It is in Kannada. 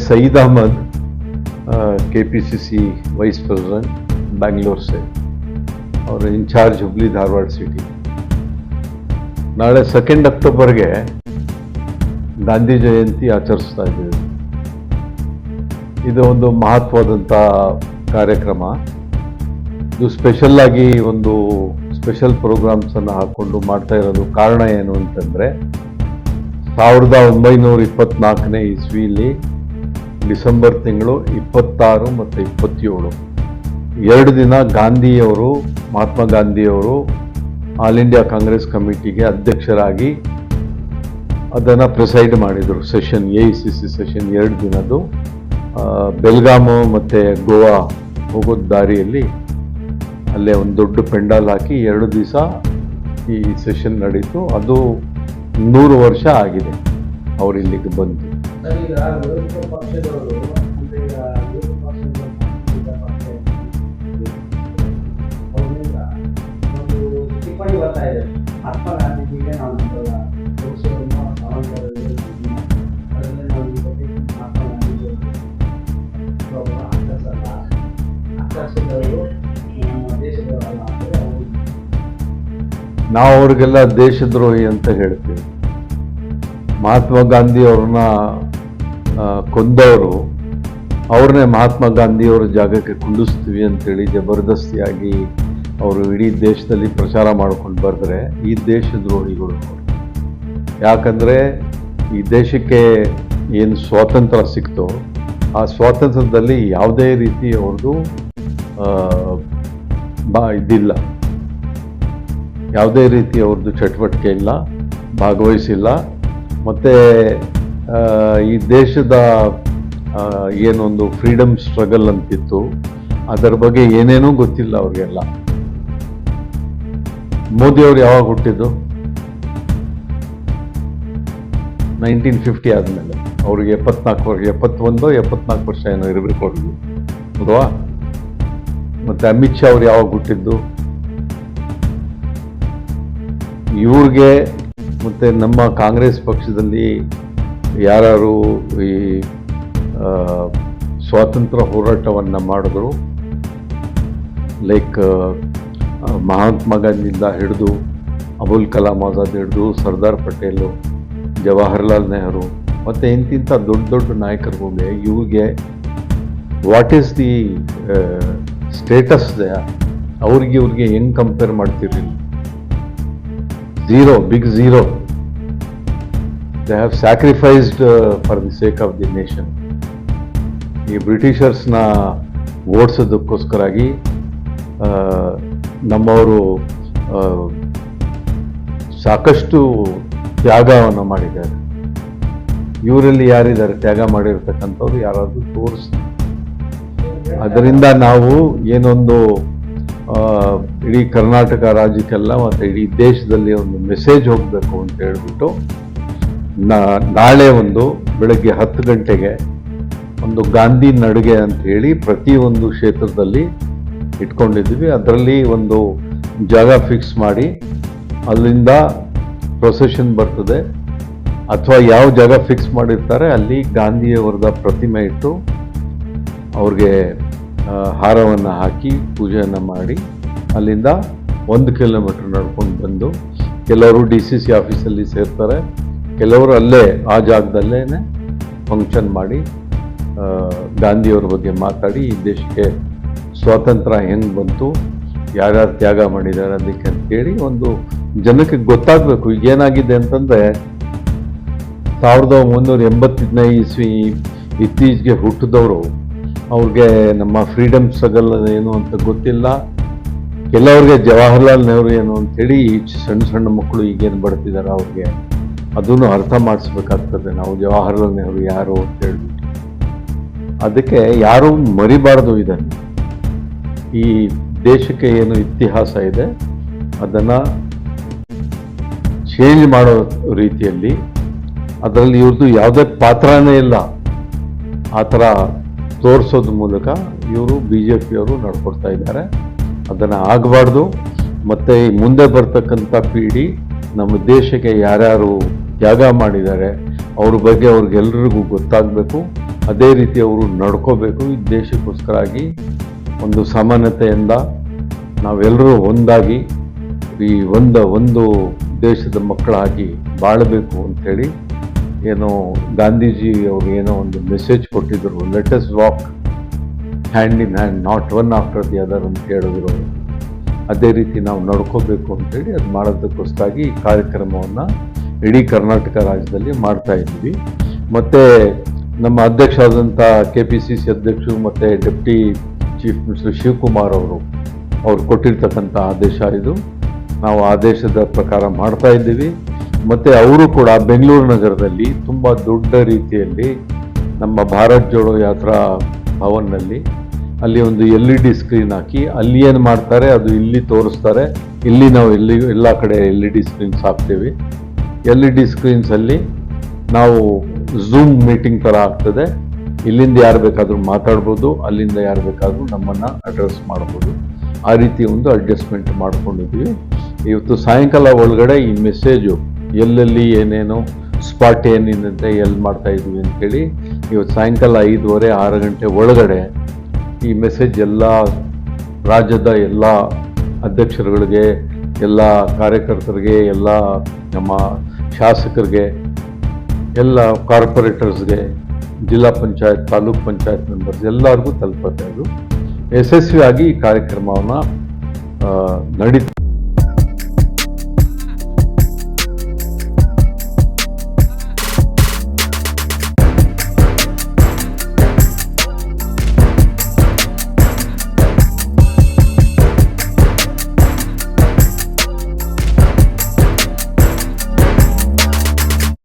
Saeed Ahmed K P C C vice president Bangalore से और इंचार्ज ಹುಬ್ಳಿ ಧಾರವಾಡ ಸಿಟಿ ನಾಳೆ ಸೆಕೆಂಡ್ ಅಕ್ಟೋಬರ್ಗೆ ಗಾಂಧಿ ಜಯಂತಿ ಆಚರಿಸ್ತಾ ಇದ್ದೀವಿ ಇದು ಒಂದು ಮಹತ್ವದಂಥ ಕಾರ್ಯಕ್ರಮ ಇದು ಸ್ಪೆಷಲ್ ಆಗಿ ಒಂದು ಸ್ಪೆಷಲ್ ಪ್ರೋಗ್ರಾಮ್ಸ್ ಅನ್ನು ಹಾಕೊಂಡು ಮಾಡ್ತಾ ಇರೋದು ಕಾರಣ ಏನು ಅಂತಂದ್ರೆ ಸಾವಿರದ ಒಂಬೈನೂರ ಇಪ್ಪತ್ನಾಲ್ಕನೇ ಇಸ್ವಿಲಿ ಡಿಸೆಂಬರ್ ತಿಂಗಳು ಇಪ್ಪತ್ತಾರು ಮತ್ತು ಇಪ್ಪತ್ತೇಳು. ಎರಡು ದಿನ ಗಾಂಧಿಯವರು, ಮಹಾತ್ಮ ಗಾಂಧಿಯವರು ಆಲ್ ಇಂಡಿಯಾ ಕಾಂಗ್ರೆಸ್ ಕಮಿಟಿಗೆ ಅಧ್ಯಕ್ಷರಾಗಿ ಅದನ್ನು ಪ್ರಿಸೈಡ್ ಮಾಡಿದರು. Session A, C C session ಎರಡು ದಿನದ್ದು. ಬೆಲ್ಗಾಮು ಮತ್ತು ಗೋವಾ ಹೋಗೋ ದಾರಿಯಲ್ಲಿ ಅಲ್ಲೇ ಒಂದು ದೊಡ್ಡ ಪೆಂಡಾಲ್ ಹಾಕಿ ಎರಡು ದಿವಸ ಈ ಸೆಷನ್ ನಡೀತು. ಅದು ನೂರು ವರ್ಷ ಆಗಿದೆ. ಅವ್ರು ಇಲ್ಲಿಗೆ ಬಂದು ನಾವು ಅವ್ರಿಗೆಲ್ಲ ದೇಶದ್ರೋಹಿ ಅಂತ ಹೇಳ್ತೀವಿ. ಮಹಾತ್ಮ ಗಾಂಧಿ ಅವ್ರನ್ನ ಕೊಂದವರು ಅವ್ರನ್ನೇ ಮಹಾತ್ಮ ಗಾಂಧಿಯವರ ಜಾಗಕ್ಕೆ ಕುಂಡಿಸ್ತೀವಿ ಅಂತೇಳಿ ಜಬರ್ದಸ್ತಿಯಾಗಿ ಅವರು ಇಡೀ ದೇಶದಲ್ಲಿ ಪ್ರಚಾರ ಮಾಡ್ಕೊಂಡು ಬರೆದ್ರೆ ಈ ದೇಶದ್ರೋಹಿಗಳು ಯಾಕಂದರೆ ಈ ದೇಶಕ್ಕೆ ಏನು ಸ್ವಾತಂತ್ರ್ಯ ಸಿಕ್ತೋ, ಆ ಸ್ವಾತಂತ್ರ್ಯದಲ್ಲಿ ಯಾವುದೇ ರೀತಿ ಅವ್ರದ್ದು ಬಾ, ಇದಿಲ್ಲ. ಯಾವುದೇ ರೀತಿ ಅವ್ರದ್ದು ಚಟುವಟಿಕೆ ಇಲ್ಲ, ಭಾಗವಹಿಸಿಲ್ಲ. ಮತ್ತು ಈ ದೇಶದ ಏನೊಂದು ಫ್ರೀಡಮ್ ಸ್ಟ್ರಗಲ್ ಅಂತಿತ್ತು, ಅದರ ಬಗ್ಗೆ ಏನೇನೂ ಗೊತ್ತಿಲ್ಲ ಅವ್ರಿಗೆಲ್ಲ. ಮೋದಿಯವರು ಯಾವಾಗ ಹುಟ್ಟಿದ್ದು? ನೈನ್ಟೀನ್ ಫಿಫ್ಟಿ ಆದಮೇಲೆ. ಅವ್ರಿಗೆ ಎಪ್ಪತ್ನಾಲ್ಕು ವರ್ಷ ಎಪ್ಪತ್ತೊಂದು, ಎಪ್ಪತ್ನಾಲ್ಕು ವರ್ಷ ಏನೋ ಇರಬೇಕು ಅವ್ರಿಗೆ. ಹೌದವಾ ಮತ್ತು ಅಮಿತ್ ಶಾ ಅವ್ರು ಯಾವಾಗ ಹುಟ್ಟಿದ್ದು? ಇವ್ರಿಗೆ ಮತ್ತೆ ನಮ್ಮ ಕಾಂಗ್ರೆಸ್ ಪಕ್ಷದಲ್ಲಿ ಯಾರು ಈ ಸ್ವಾತಂತ್ರ್ಯ ಹೋರಾಟವನ್ನು ಮಾಡಿದ್ರು, ಲೈಕ್ ಮಹಾತ್ಮ ಗಾಂಧಿಯಿಂದ ಹಿಡಿದು ಅಬುಲ್ ಕಲಾಂ ಆಜಾದ್ ಹಿಡಿದು ಸರ್ದಾರ್ ಪಟೇಲು, ಜವಾಹರ್ಲಾಲ್ ನೆಹರು, ಮತ್ತು ಇಂತಿಂಥ ದೊಡ್ಡ ದೊಡ್ಡ ನಾಯಕರುಗಳಿಗೆ ಇವ್ರಿಗೆ ವಾಟ್ ಈಸ್ ದಿ ಸ್ಟೇಟಸ್ ಅವ್ರಿಗೆ ಇವ್ರಿಗೆ ಹೆಂಗೆ ಕಂಪೇರ್ ಮಾಡ್ತೀರಿ zero big zero have have sacrificed for the sake of the nation ಈ ಬ್ರಿಟಿಷರ್ಸ್ನ ಓಡಿಸೋದಕ್ಕೋಸ್ಕರಾಗಿ ನಮ್ಮವರು ಸಾಕಷ್ಟು ತ್ಯಾಗವನ್ನು ಮಾಡಿದ್ದಾರೆ. ಇವರಲ್ಲಿ ಯಾರಿದ್ದಾರೆ? ತ್ಯಾಗ ಮಾಡಿರ್ತಕ್ಕಂಥವ್ರು ಯಾರಾದರೂ ತೋರಿಸ್ತಾರೆ ಅದರಿಂದ ನಾವು ಏನೊಂದು ಇಡೀ ಕರ್ನಾಟಕ ರಾಜ್ಯಕ್ಕೆಲ್ಲ ಮತ್ತು ಇಡೀ ದೇಶದಲ್ಲಿ ಒಂದು ಮೆಸೇಜ್ ಹೋಗಬೇಕು ಅಂತ ಹೇಳ್ಬಿಟ್ಟು ನಾಳೆ ಒಂದು ಬೆಳಗ್ಗೆ ಹತ್ತು ಗಂಟೆಗೆ ಒಂದು ಗಾಂಧಿ ನಡುಗೆ ಅಂತ ಹೇಳಿ ಪ್ರತಿಯೊಂದು ಕ್ಷೇತ್ರದಲ್ಲಿ ಇಟ್ಕೊಂಡಿದ್ವಿ ಅದರಲ್ಲಿ ಒಂದು ಜಾಗ ಫಿಕ್ಸ್ ಮಾಡಿ ಅಲ್ಲಿಂದ ಪ್ರೊಸೆಷನ್ ಬರ್ತದೆ. ಅಥವಾ ಯಾವ ಜಾಗ ಫಿಕ್ಸ್ ಮಾಡಿರ್ತಾರೆ ಅಲ್ಲಿ ಗಾಂಧಿಯವರದ ಪ್ರತಿಮೆ ಇಟ್ಟು ಅವ್ರಿಗೆ ಹಾರವನ್ನು ಹಾಕಿ ಪೂಜೆಯನ್ನು ಮಾಡಿ ಅಲ್ಲಿಂದ ಒಂದು ಕಿಲೋಮೀಟ್ರ್ ನಡ್ಕೊಂಡು ಬಂದು ಕೆಲವರು ಡಿ ಸಿ ಸಿ ಆಫೀಸಲ್ಲಿ ಸೇರ್ತಾರೆ. ಕೆಲವರು ಅಲ್ಲೇ ಆ ಜಾಗದಲ್ಲೇ ಫಂಕ್ಷನ್ ಮಾಡಿ ಗಾಂಧಿಯವ್ರ ಬಗ್ಗೆ ಮಾತಾಡಿ ಈ ದೇಶಕ್ಕೆ ಸ್ವಾತಂತ್ರ್ಯ ಹೆಂಗೆ ಬಂತು, ಯಾರ್ಯಾರು ತ್ಯಾಗ ಮಾಡಿದ್ದಾರೆ ಅದಕ್ಕೆ ಅಂತೇಳಿ ಒಂದು ಜನಕ್ಕೆ ಗೊತ್ತಾಗಬೇಕು. ಈಗ ಏನಾಗಿದೆ ಅಂತಂದರೆ ಸಾವಿರದ ಒಂಬೈನೂರ ಎಂಬತ್ತನೇ ಇಸ್ವಿ ಇತ್ತೀಚೆಗೆ ಹುಟ್ಟಿದವರು ಅವ್ರಿಗೆ ನಮ್ಮ ಫ್ರೀಡಮ್ ಸ್ಟ್ರಗಲ್ ಏನು ಅಂತ ಗೊತ್ತಿಲ್ಲ. ಕೆಲವ್ರಿಗೆ ಜವಾಹರ್ಲಾಲ್ ನೆಹರು ಏನು ಅಂತೇಳಿ ಈ ಸಣ್ಣ ಸಣ್ಣ ಮಕ್ಕಳು ಈಗೇನು ಬರ್ತಿದ್ದಾರೆ ಅವ್ರಿಗೆ ಅದನ್ನು ಅರ್ಥ ಮಾಡಿಸ್ಬೇಕಾಗ್ತದೆ. ನಾವು ಜವಾಹರ್ಲಾಲ್ ನೆಹರು ಯಾರು ಅಂತ ಹೇಳಿಬಿಟ್ಟು. ಅದಕ್ಕೆ ಯಾರೂ ಮರಿಬಾರ್ದು ಇದನ್ನು. ಈ ದೇಶಕ್ಕೆ ಏನು ಇತಿಹಾಸ ಇದೆ, ಅದನ್ನು ಚೇಂಜ್ ಮಾಡೋ ರೀತಿಯಲ್ಲಿ, ಅದರಲ್ಲಿ ಇವ್ರದ್ದು ಯಾವುದೇ ಪಾತ್ರನೇ ಇಲ್ಲ. ಆ ಥರ ತೋರಿಸೋದ್ರ ಮೂಲಕ ಇವರು ಬಿ ಜೆ ಪಿಯವರು ನಡ್ಕೊಡ್ತಾ ಇದ್ದಾರೆ. ಅದನ್ನು ಆಗಬಾರ್ದು. ಮತ್ತು ಈ ಮುಂದೆ ಬರ್ತಕ್ಕಂಥ ಪೀಡಿ ನಮ್ಮ ದೇಶಕ್ಕೆ ಯಾರ್ಯಾರು ತ್ಯಾಗ ಮಾಡಿದ್ದಾರೆ, ಅವ್ರ ಬಗ್ಗೆ ಅವ್ರಿಗೆಲ್ರಿಗೂ ಗೊತ್ತಾಗಬೇಕು. ಅದೇ ರೀತಿ ಅವರು ನಡ್ಕೋಬೇಕು. ಈ ದೇಶಕ್ಕೋಸ್ಕರಾಗಿ ಒಂದು ಸಮಾನತೆಯಿಂದ ನಾವೆಲ್ಲರೂ ಒಂದಾಗಿ ಈ ಒಂದು ಒಂದು ದೇಶದ ಮಕ್ಕಳಾಗಿ ಬಾಳಬೇಕು ಅಂಥೇಳಿ ಏನೋ ಗಾಂಧೀಜಿ ಅವರು ಏನೋ ಒಂದು ಮೆಸೇಜ್ ಕೊಟ್ಟಿದ್ದರು let's walk hand in hand not one after the other ಅಂತ ಹೇಳಿದ್ರು ಅದೇ ರೀತಿ ನಾವು ನಡ್ಕೋಬೇಕು ಅಂತೇಳಿ ಅದು ಮಾಡೋದಕ್ಕೋಸ್ಕರಾಗಿ ಈ ಕಾರ್ಯಕ್ರಮವನ್ನು ಇಡೀ ಕರ್ನಾಟಕ ರಾಜ್ಯದಲ್ಲಿ ಮಾಡ್ತಾ ಇದ್ವಿ. ಮತ್ತು ನಮ್ಮ ಅಧ್ಯಕ್ಷ ಆದಂಥ ಕೆ ಪಿ ಸಿ ಸಿ ಅಧ್ಯಕ್ಷರು ಮತ್ತು ಡೆಪ್ಟಿ ಚೀಫ್ ಮಿನಿಸ್ಟರ್ ಶಿವಕುಮಾರ್ ಅವರು, ಅವ್ರು ಕೊಟ್ಟಿರ್ತಕ್ಕಂಥ ಆದೇಶ ಇದು. ನಾವು ಆದೇಶದ ಪ್ರಕಾರ ಮಾಡ್ತಾ ಇದ್ದೀವಿ. ಮತ್ತು ಅವರು ಕೂಡ ಬೆಂಗಳೂರು ನಗರದಲ್ಲಿ ತುಂಬ ದೊಡ್ಡ ರೀತಿಯಲ್ಲಿ ನಮ್ಮ ಭಾರತ್ ಜೋಡೋ ಯಾತ್ರಾ ಭವನ್ನಲ್ಲಿ ಅಲ್ಲಿ ಒಂದು ಎಲ್ ಇ ಡಿ ಸ್ಕ್ರೀನ್ ಹಾಕಿ, ಅಲ್ಲಿ ಏನು ಮಾಡ್ತಾರೆ, ಅದು ಇಲ್ಲಿ ತೋರಿಸ್ತಾರೆ. ಇಲ್ಲಿ ನಾವು ಎಲ್ಲಿ, ಎಲ್ಲ ಕಡೆ ಎಲ್ ಇ ಡಿ ಸ್ಕ್ರೀನ್ಸ್ ಹಾಕ್ತೀವಿ. ಎಲ್ ಇ ಡಿ ಸ್ಕ್ರೀನ್ಸಲ್ಲಿ ನಾವು ಝೂಮ್ ಮೀಟಿಂಗ್ ಥರ ಆಗ್ತದೆ. ಇಲ್ಲಿಂದ ಯಾರು ಬೇಕಾದರೂ ಮಾತಾಡ್ಬೋದು, ಅಲ್ಲಿಂದ ಯಾರು ಬೇಕಾದರೂ ನಮ್ಮನ್ನು ಅಡ್ರೆಸ್ ಮಾಡ್ಬೋದು. ಆ ರೀತಿ ಒಂದು ಅಡ್ಜಸ್ಟ್ಮೆಂಟ್ ಮಾಡ್ಕೊಂಡಿದ್ವಿ ಇವತ್ತು ಸಾಯಂಕಾಲ ಒಳಗಡೆ ಈ ಮೆಸೇಜು ಎಲ್ಲೆಲ್ಲಿ ಏನೇನು ಸ್ಪಾಟ್ ಏನಿದೆ, ಎಲ್ಲಿ ಮಾಡ್ತಾ ಇದ್ವಿ ಅಂತೇಳಿ ಇವತ್ತು ಸಾಯಂಕಾಲ ಐದುವರೆ, ಆರು ಗಂಟೆ ಒಳಗಡೆ ಈ ಮೆಸೇಜ್ ಎಲ್ಲ ರಾಜ್ಯದ ಎಲ್ಲ ಅಧ್ಯಕ್ಷರುಗಳಿಗೆ, ಎಲ್ಲ ಕಾರ್ಯಕರ್ತರಿಗೆ, ಎಲ್ಲ ನಮ್ಮ ಶಾಸಕರಿಗೆ, ಎಲ್ಲ ಕಾರ್ಪೊರೇಟರ್ಸ್ಗೆ, ಜಿಲ್ಲಾ ಪಂಚಾಯತ್, ತಾಲೂಕ್ ಪಂಚಾಯತ್ ಮೆಂಬರ್ಸ್ ಎಲ್ಲರಿಗೂ ತಲುಪುತ್ತೆ ಅದು. ಯಶಸ್ವಿಯಾಗಿ ಈ ಕಾರ್ಯಕ್ರಮವನ್ನು ನಡೀತಾ